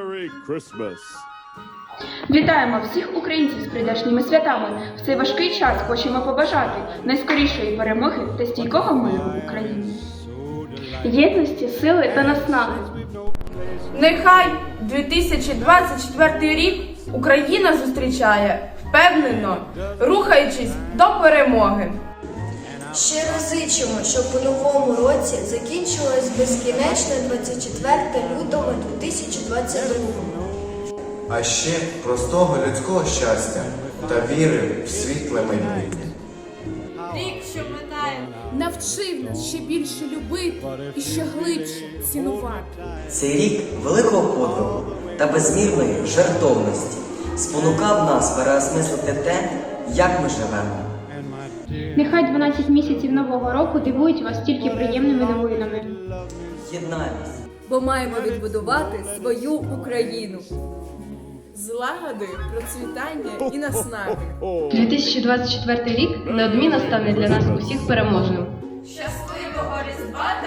Christmas. Вітаємо всіх українців з прийдешніми святами. В цей важкий час хочемо побажати найскорішої перемоги та стійкого миру в Україні. Єдності, сили та наснаги. Нехай 2024 рік Україна зустрічає впевнено, рухаючись до перемоги. Щиро зичимо, щоб у новому році закінчилось безкінечне 24 лютого 2022 а ще простого людського щастя та віри в світле майбутнє. Рік, що минає, навчив нас ще більше любити і ще глибше цінувати. Цей рік великого подвигу та безмірної жертовності спонукав нас переосмислити те, як ми живемо. Нехай 12 місяців нового року дивують вас тільки приємними новинами. Єднаємось. бо маємо відбудувати свою Україну. злагоди, процвітання і наснаги. 2024 рік неодмінно стане для нас усіх переможним. Щасливого Різдва